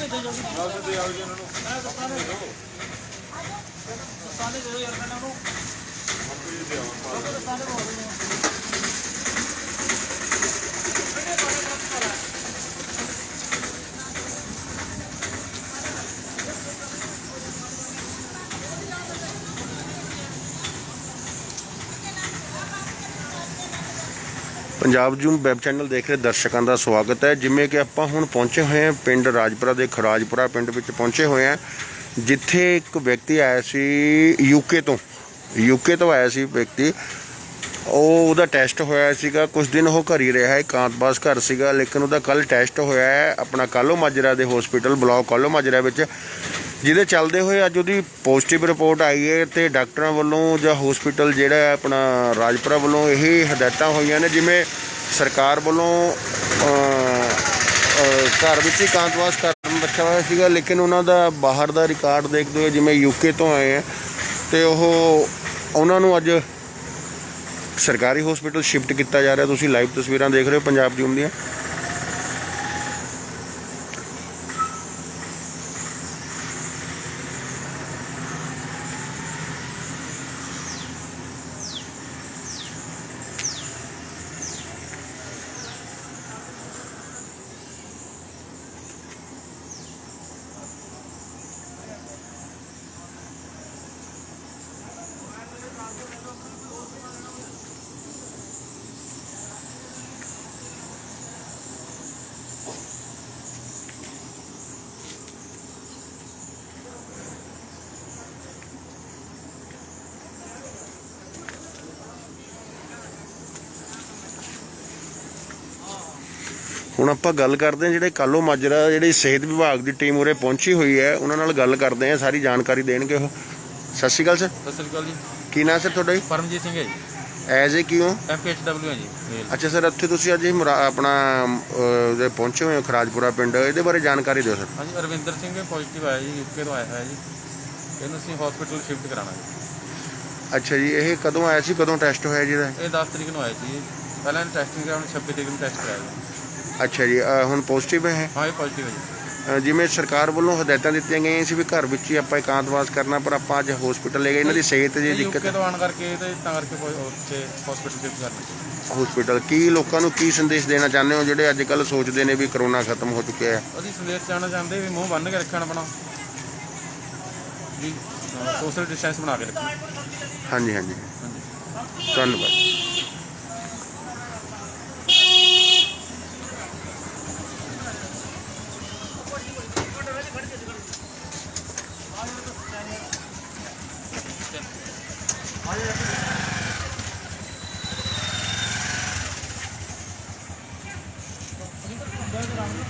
ਭੇਜੋ ਜਲਦੀ ਦੱਸ ਦੇ ਆਓ ਜੀ। ਇਹਨਾਂ ਨੂੰ ਮੈਂ ਦੱਸਾਂ ਦੇ ਦੱਸਾਂ ਦੇ ਦਿਓ ਯਾਰ ਮੈਂ ਉਹਨੂੰ ਆਪੇ ਦੇ ਆਵਾਂ ਦੱਸਾਂ ਦੇ ਬੋਲ ਦਿਓ ਪੰਜਾਬ ਜੂਮ ਵੈਬ ਚੈਨਲ ਦੇਖ ਰਹੇ ਦਰਸ਼ਕਾਂ ਦਾ ਸਵਾਗਤ ਹੈ। ਜਿਵੇਂ ਕਿ ਆਪਾਂ ਹੁਣ ਪਹੁੰਚੇ ਹੋਏ ਹਾਂ ਪਿੰਡ ਰਾਜਪੁਰਾ ਦੇ ਖਰਾਜਪੁਰਾ ਪਿੰਡ ਵਿੱਚ ਪਹੁੰਚੇ ਹੋਏ ਹਾਂ। ਜਿੱਥੇ ਇੱਕ ਵਿਅਕਤੀ ਆਇਆ ਸੀ ਯੂਕੇ ਤੋਂ। ਯੂਕੇ ਤੋਂ ਆਇਆ ਸੀ ਵਿਅਕਤੀ। ਉਹ ਉਹਦਾ ਟੈਸਟ ਹੋਇਆ ਸੀਗਾ। ਕੁਝ ਦਿਨ ਉਹ ਘਰ ਹੀ ਰਿਹਾ ਹੈ, ਕਾਂਤਬਾਸ ਘਰ ਸੀਗਾ। ਲੇਕਿਨ ਉਹਦਾ ਕੱਲ ਟੈਸਟ ਹੋਇਆ ਹੈ, ਆਪਣਾ ਕਾਲੋ ਮਾਜਰਾ ਦੇ ਹਸਪੀਟਲ ਬਲਾਕ ਕਾਲੋ ਮਾਜਰਾ ਵਿੱਚ। ਜਿਹਦੇ ਚੱਲਦੇ ਹੋਏ ਅੱਜ ਉਹਦੀ ਪੋਜ਼ਿਟਿਵ ਰਿਪੋਰਟ ਆਈ ਹੈ ਤੇ ਡਾਕਟਰਾਂ ਵੱਲੋਂ ਜਾਂ ਹਸਪੀਟਲ ਜਿਹੜਾ ਆਪਣਾ ਰਾਜਪੁਰਾ ਵੱਲੋਂ ਇਹ ਹਦਾਇਤਾਂ ਹੋਈਆਂ ਨੇ, ਜਿਵੇਂ ਸਰਕਾਰ ਵੱਲੋਂ ਘਰ ਵਿੱਚ ਹੀ ਕਾਂਤਵਾਸ ਕਰਨ ਰੱਖਿਆ ਹੋਇਆ ਸੀਗਾ, ਲੇਕਿਨ ਉਹਨਾਂ ਦਾ ਬਾਹਰ ਦਾ ਰਿਕਾਰਡ ਦੇਖਦੇ ਹੋਏ ਜਿਵੇਂ ਯੂਕੇ ਤੋਂ ਆਏ ਆ, ਤੇ ਉਹ ਉਹਨਾਂ ਨੂੰ ਅੱਜ ਸਰਕਾਰੀ ਹਸਪੀਟਲ ਸ਼ਿਫਟ ਕੀਤਾ ਜਾ ਰਿਹਾ। ਤੁਸੀਂ ਲਾਈਵ ਤਸਵੀਰਾਂ ਦੇਖ ਰਹੇ ਹੋ ਪੰਜਾਬ ਦੀ ਹੁੰਦੀਆਂ ਹੁਣ ਆਪਾਂ ਗੱਲ ਕਰਦੇ ਹਾਂ ਜਿਹੜੇ ਕਾਲੋ ਮਾਜਰਾ ਜਿਹੜੀ ਸਿਹਤ ਵਿਭਾਗ ਦੀ ਟੀਮ ਉਰੇ ਪਹੁੰਚੀ ਹੋਈ ਹੈ ਉਹਨਾਂ ਨਾਲ ਗੱਲ ਕਰਦੇ ਹਾਂ ਸਾਰੀ ਜਾਣਕਾਰੀ ਦੇਣਗੇ ਉਹ। ਸਤਿ ਸ਼੍ਰੀ ਅਕਾਲ ਸਰ। ਸਤਿ ਸ੍ਰੀ ਅਕਾਲ ਜੀ। ਕੀ ਨਾਮ ਸਰ ਤੁਹਾਡਾ ਜੀ? ਪਰਮਜੀਤ ਸਿੰਘ ਹੈ ਜੀ। ਐਜ਼ ਏ ਕਿਉਂ? ਐਮਪੀਐਚਡਬਲਯੂ ਹੈ ਜੀ ਮੇਲ। ਅੱਛਾ ਸਰ ਇੱਥੇ ਤੁਸੀਂ ਅੱਜ ਇਹ ਮੁਰਾ- ਆਪਣਾ ਅਹ, ਜਿਹੜੇ ਪਹੁੰਚੇ ਹੋਏ ਹੋ ਖਰਾਜਪੁਰਾ ਪਿੰਡ। ਇਹਦੇ ਬਾਰੇ ਜਾਣਕਾਰੀ ਦਿਓ ਸਰ। ਹਾਂਜੀ ਅਰਵਿੰਦਰ ਸਿੰਘ ਪੋਜ਼ਿਟਿਵ ਆਇਆ ਜੀ ਯੂਕੇ ਤੋਂ ਆਇਆ ਹੈ ਜੀ। ਇਹਨੂੰ ਅਸੀਂ ਹਸਪੀਟਲ ਸ਼ਿਫਟ ਕਰਾਣਾ ਜੀ। ਅੱਛਾ ਜੀ ਇਹ ਕਦੋਂ ਆਇਆ ਸੀ ਕਦੋਂ ਟੈਸਟ ਹੋਇਆ ਜੀ ਇਹਦਾ? ਇਹ 10 ਤਰੀਕ ਨੂੰ ਆਇਆ ਸੀ। ਪਹਿਲਾਂ ਇਹਨੇ ਟੈਸਟਿੰਗ ਕਰਾਉਣੀ 26 ਤਰੀਕ ਨੂੰ ਟੈਸਟ ਕਰਾਇਆ ਜੀ। ਅੱਛਾ ਜੀ ਹੁਣ ਪੋਜ਼ਿਟਿਵ ਹੈ ਹਾਂ ਇਹ ਪੋਜ਼ਿਟਿਵ ਹੈ ਜੀ। ਜਿਵੇਂ ਸਰਕਾਰ ਵੱਲੋਂ ਹਦਾਇਤਾਂ ਦਿੱਤੀਆਂ ਗਈਆਂ ਸੀ ਵੀ ਘਰ ਵਿੱਚ ਹੀ ਆਪਾਂ ਇਕਾਂਤਵਾਸ ਕਰਨਾ ਪਰ ਆਪਾਂ ਅੱਜ ਹਸਪੀਟਲ ਲੈ ਗਏ ਇਹਨਾਂ ਦੀ ਸਿਹਤ ਦੀ ਦਿੱਕਤ ਯੂਕੇ ਤੋਂ ਆਉਣ ਕਰਕੇ ਤੇ ਤਾਂ ਕਰਕੇ ਕੋਈ ਉੱਥੇ ਹਸਪੀਟਲ ਸ਼ਿਫਟ ਕਰਨਾ ਹਸਪੀਟਲ ਕੀ ਲੋਕਾਂ ਨੂੰ ਕੀ ਸੰਦੇਸ਼ ਦੇਣਾ ਚਾਹੁੰਦੇ ਹੋ ਜਿਹੜੇ ਅੱਜ ਕੱਲ ਸੋਚਦੇ ਨੇ ਵੀ ਕਰੋਨਾ ਖਤਮ ਹੋ ਚੁੱਕਿਆ ਹੈ? ਅਸੀਂ ਸੰਦੇਸ਼ ਜਾਣਾ ਚਾਹੁੰਦੇ ਵੀ ਮੂੰਹ ਬੰਨ ਕੇ ਰੱਖਣਾ ਆਪਣਾ। ਜੀ ਸੋਸ਼ਲ ਡਿਸਟੈਂਸ ਬਣਾ ਕੇ ਰੱਖਣਾ ਹਾਂਜੀ ਹਾਂਜੀ। ਹਾਂਜੀ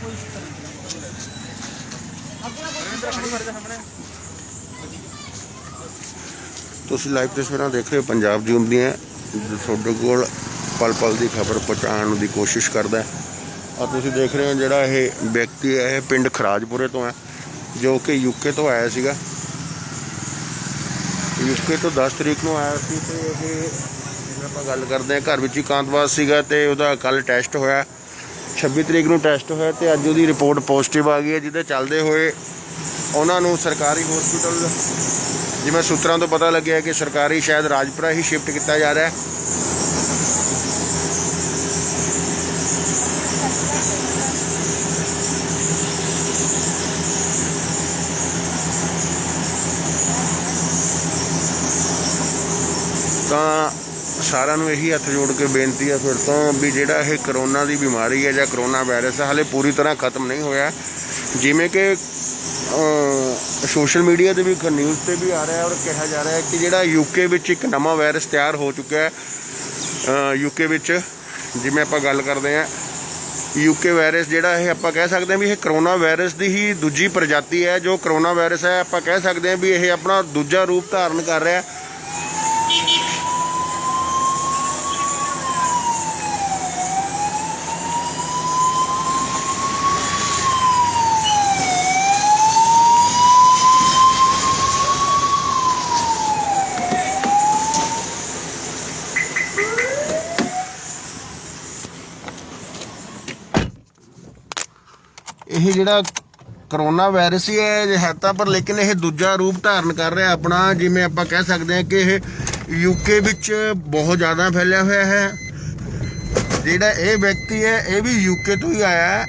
ਧੰਨਵਾਦ ਤੁਸੀਂ ਲਾਈਵ ਤਸਵੀਰਾਂ ਦੇਖ ਰਹੇ ਹੋ ਪੰਜਾਬ ਜੂਮ ਦੀਆਂ। ਤੁਹਾਡੇ ਕੋਲ ਪਲ ਪਲ ਦੀ ਖਬਰ ਪਹੁੰਚਾਉਣ ਦੀ ਕੋਸ਼ਿਸ਼ ਕਰਦਾ ਆ ਤੁਸੀਂ ਦੇਖ ਰਹੇ ਹੋ ਜਿਹੜਾ ਇਹ ਵਿਅਕਤੀ ਹੈ, ਇਹ ਪਿੰਡ ਖਰਾਜਪੁਰੇ ਤੋਂ ਹੈ, ਜੋ ਕਿ ਯੂਕੇ ਤੋਂ ਆਇਆ ਸੀਗਾ। ਯੂਕੇ ਤੋਂ 10 ਤਰੀਕ ਨੂੰ ਆਇਆ ਸੀ ਤੇ ਇਹ ਆਪਾਂ ਗੱਲ ਕਰਦੇ ਹਾਂ, ਘਰ ਵਿੱਚ ਹੀ ਕਾਂਤਵਾਸ ਸੀਗਾ ਤੇ ਉਹਦਾ ਕੱਲ ਟੈਸਟ ਹੋਇਆ। 26 ਤਰੀਕ ਨੂੰ ਟੈਸਟ ਹੋਇਆ ਤੇ ਅੱਜ ਉਹਦੀ ਰਿਪੋਰਟ ਪੋਜ਼ਿਟਿਵ ਆ ਗਈ ਹੈ, ਜਿਹਦੇ ਚੱਲਦੇ ਹੋਏ ਉਹਨਾਂ ਨੂੰ ਸਰਕਾਰੀ ਹਸਪੀਟਲ ਜਿਵੇਂ ਸੂਤਰਾਂ ਤੋਂ ਪਤਾ ਲੱਗਿਆ ਕਿ ਸਰਕਾਰੀ ਸ਼ਾਇਦ ਰਾਜਪੁਰਾ ਹੀ ਸ਼ਿਫਟ ਕੀਤਾ ਜਾ ਰਿਹਾ ਹੈ। ਤਾਂ ਸਾਰਿਆਂ ਨੂੰ ਇਹੀ ਹੱਥ ਜੋੜ ਕੇ ਬੇਨਤੀ ਹੈ ਫਿਰ ਤੋਂ ਵੀ ਜਿਹੜਾ ਇਹ ਕਰੋਨਾ ਦੀ ਬਿਮਾਰੀ ਹੈ ਜਾਂ ਕਰੋਨਾ ਵਾਇਰਸ ਹੈ, ਹਾਲੇ ਪੂਰੀ ਤਰ੍ਹਾਂ ਖਤਮ ਨਹੀਂ ਹੋਇਆ। ਜਿਵੇਂ ਕਿ ਸੋਸ਼ਲ ਮੀਡੀਆ ਤੇ ਵੀ ਨਿਊਜ਼ ਤੇ ਵੀ ਆ ਰਿਹਾ ਔਰ ਕਿਹਾ ਜਾ ਰਿਹਾ ਹੈ ਕਿ ਜਿਹੜਾ ਯੂਕੇ ਵਿੱਚ ਇੱਕ ਨਵਾਂ ਵਾਇਰਸ ਤਿਆਰ ਹੋ ਚੁੱਕਿਆ ਹੈ ਯੂਕੇ ਵਿੱਚ, ਜਿਵੇਂ ਆਪਾਂ ਗੱਲ ਕਰਦੇ ਹਾਂ ਯੂਕੇ ਵਾਇਰਸ ਜਿਹੜਾ ਇਹ ਆਪਾਂ ਕਹਿ ਸਕਦੇ ਹਾਂ ਵੀ ਇਹ ਕਰੋਨਾ ਵਾਇਰਸ ਦੀ ਹੀ ਦੂਜੀ ਪ੍ਰਜਾਤੀ ਹੈ, ਜੋ ਕਰੋਨਾ ਵਾਇਰਸ ਹੈ, ਆਪਾਂ ਕਹਿ ਸਕਦੇ ਹਾਂ ਵੀ ਇਹ ਆਪਣਾ ਦੂਜਾ ਰੂਪ ਧਾਰਨ ਕਰ ਰਿਹਾ ਹੈ। ਇਹ ਜਿਹੜਾ ਕਰੋਨਾ ਵਾਇਰਸ ਹੀ ਹੈ, ਇਹ ਹੈ ਤਾਂ, ਪਰ ਲੇਕਿਨ ਇਹ ਦੂਜਾ ਰੂਪ ਧਾਰਨ ਕਰ ਰਿਹਾ ਆਪਣਾ, ਜਿਵੇਂ ਆਪਾਂ ਕਹਿ ਸਕਦੇ ਹਾਂ ਕਿ ਇਹ ਯੂਕੇ ਵਿੱਚ ਬਹੁਤ ਜ਼ਿਆਦਾ ਫੈਲਿਆ ਹੋਇਆ ਹੈ। ਜਿਹੜਾ ਇਹ ਵਿਅਕਤੀ ਹੈ, ਇਹ ਵੀ ਯੂਕੇ ਤੋਂ ਹੀ ਆਇਆ ਹੈ।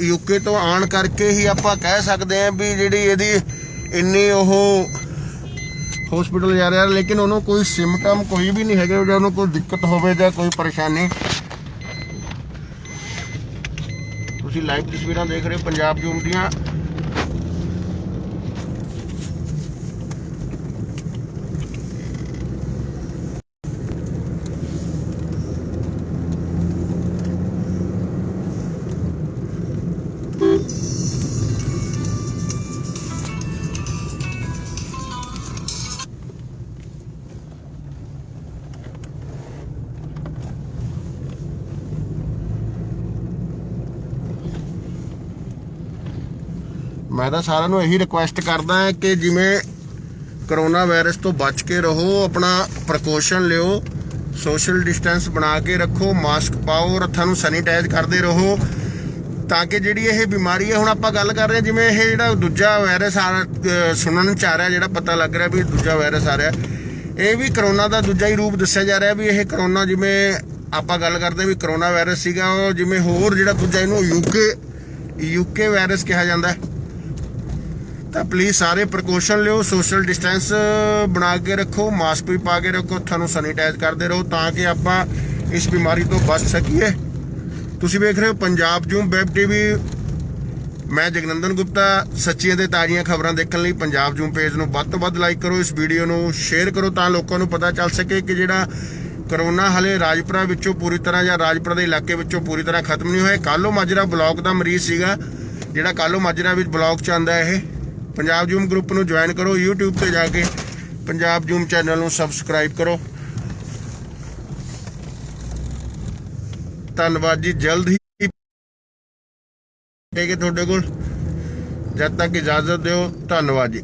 ਯੂਕੇ ਤੋਂ ਆਉਣ ਕਰਕੇ ਹੀ ਆਪਾਂ ਕਹਿ ਸਕਦੇ ਹਾਂ ਵੀ ਜਿਹੜੀ ਇਹਦੀ ਇੰਨੀ ਉਹ ਹਸਪੀਟਲ ਜਾ ਰਿਹਾ, ਲੇਕਿਨ ਉਹਨੂੰ ਕੋਈ ਸਿੰਪਟਮ ਕੋਈ ਵੀ ਨਹੀਂ ਹੈਗੇ, ਜਾਂ ਉਹਨੂੰ ਕੋਈ ਦਿੱਕਤ ਹੋਵੇ ਜਾਂ ਕੋਈ ਪਰੇਸ਼ਾਨੀ। ਤੁਸੀਂ ਲਾਈਵ ਤਸਵੀਰਾਂ ਦੇਖ ਰਹੇ ਹੋ ਪੰਜਾਬ ਜੂਮ ਦੀਆਂ ਮੈਂ ਤਾਂ ਸਾਰਿਆਂ ਨੂੰ ਇਹੀ ਰਿਕੁਐਸਟ ਕਰਦਾ ਹਾਂ ਕਿ ਜਿਵੇਂ ਕਰੋਨਾ ਵਾਇਰਸ ਤੋਂ ਬਚ ਕੇ ਰਹੋ, ਆਪਣਾ ਪ੍ਰੀਕਾਸ਼ਨ ਲਿਓ ਸੋਸ਼ਲ ਡਿਸਟੈਂਸ ਬਣਾ ਕੇ ਰੱਖੋ ਮਾਸਕ ਪਾਓ ਹੱਥਾਂ ਨੂੰ ਸੈਨੀਟਾਈਜ਼ ਕਰਦੇ ਰਹੋ, ਤਾਂ ਕਿ ਜਿਹੜੀ ਇਹ ਬਿਮਾਰੀ ਹੈ, ਹੁਣ ਆਪਾਂ ਗੱਲ ਕਰ ਰਹੇ ਹਾਂ, ਜਿਵੇਂ ਇਹ ਜਿਹੜਾ ਦੂਜਾ ਵਾਇਰਸ ਆ ਸੁਣਨ ਚ ਆ ਰਿਹਾ, ਜਿਹੜਾ ਪਤਾ ਲੱਗ ਰਿਹਾ ਵੀ ਦੂਜਾ ਵਾਇਰਸ ਆ ਰਿਹਾ, ਇਹ ਵੀ ਕਰੋਨਾ ਦਾ ਦੂਜਾ ਹੀ ਰੂਪ ਦੱਸਿਆ ਜਾ ਰਿਹਾ ਵੀ ਇਹ ਕਰੋਨਾ ਜਿਵੇਂ ਆਪਾਂ ਗੱਲ ਕਰਦੇ ਵੀ ਕਰੋਨਾ ਵਾਇਰਸ ਸੀਗਾ, ਉਹ ਜਿਵੇਂ ਹੋਰ ਜਿਹੜਾ ਦੂਜਾ ਇਹਨੂੰ ਯੂਕੇ ਯੂਕੇ ਵਾਇਰਸ ਕਿਹਾ ਜਾਂਦਾ ਹੈ। ਤਾਂ ਪਲੀਜ਼ ਸਾਰੇ ਪ੍ਰਕੋਸ਼ਨ ਲਿਓ ਸੋਸ਼ਲ ਡਿਸਟੈਂਸ ਬਣਾ ਕੇ ਰੱਖੋ ਮਾਸਕ ਵੀ ਪਾ ਕੇ ਰੱਖੋ, ਤੁਹਾਨੂੰ ਸੈਨੀਟਾਈਜ਼ ਕਰਦੇ ਰਹੋ ਤਾਂ ਕਿ ਆਪਾਂ ਇਸ ਬਿਮਾਰੀ ਤੋਂ ਬਚ ਸਕੀਏ। ਤੁਸੀਂ ਵੇਖ ਰਹੇ ਹੋ ਪੰਜਾਬ ਜੂਮ ਵੈਬ ਟੀਵੀ ਮੈਂ ਜਗਨੰਦਨ ਗੁਪਤਾ, ਸੱਚੀਆਂ ਤੇ ਤਾਜ਼ੀਆਂ ਖਬਰਾਂ ਦੇਖਣ ਲਈ ਪੰਜਾਬ ਜੂਮ ਪੇਜ ਨੂੰ ਵੱਧ ਤੋਂ ਵੱਧ ਲਾਈਕ ਕਰੋ, ਇਸ ਵੀਡੀਓ ਨੂੰ ਸ਼ੇਅਰ ਕਰੋ ਤਾਂ ਲੋਕਾਂ ਨੂੰ ਪਤਾ ਚੱਲ ਸਕੇ ਕਿ ਜਿਹੜਾ ਕਰੋਨਾ ਹਲੇ ਰਾਜਪੁਰਾ ਵਿੱਚੋਂ ਪੂਰੀ ਤਰ੍ਹਾਂ ਜਾਂ ਰਾਜਪੁਰਾ ਦੇ ਇਲਾਕੇ ਵਿੱਚੋਂ ਪੂਰੀ ਤਰ੍ਹਾਂ ਖਤਮ ਨਹੀਂ ਹੋਇਆ। ਕਾਲੋ ਮਾਜਰਾ ਬਲਾਕ ਦਾ ਮਰੀਜ਼ ਸੀਗਾ, ਜਿਹੜਾ ਕਾਲੋ ਮਾਜਰਾ ਵਿੱਚ ਬਲਾਕ ਚ ਆਂਦਾ ਇਹ। ਪੰਜਾਬ ਜੂਮ ਗਰੁੱਪ ਨੂੰ ਜੁਆਇਨ ਕਰੋ, YouTube ਤੇ ਜਾ ਕੇ ਪੰਜਾਬ ਜੂਮ ਚੈਨਲ ਨੂੰ ਸਬਸਕ੍ਰਾਈਬ ਕਰੋ। ਧੰਨਵਾਦ ਜੀ, ਜਲਦ ਹੀ ਟੇਕੇ ਤੁਹਾਡੇ ਕੋਲ। ਜਦ ਤੱਕ ਇਜਾਜ਼ਤ ਦਿਓ, ਧੰਨਵਾਦ ਜੀ।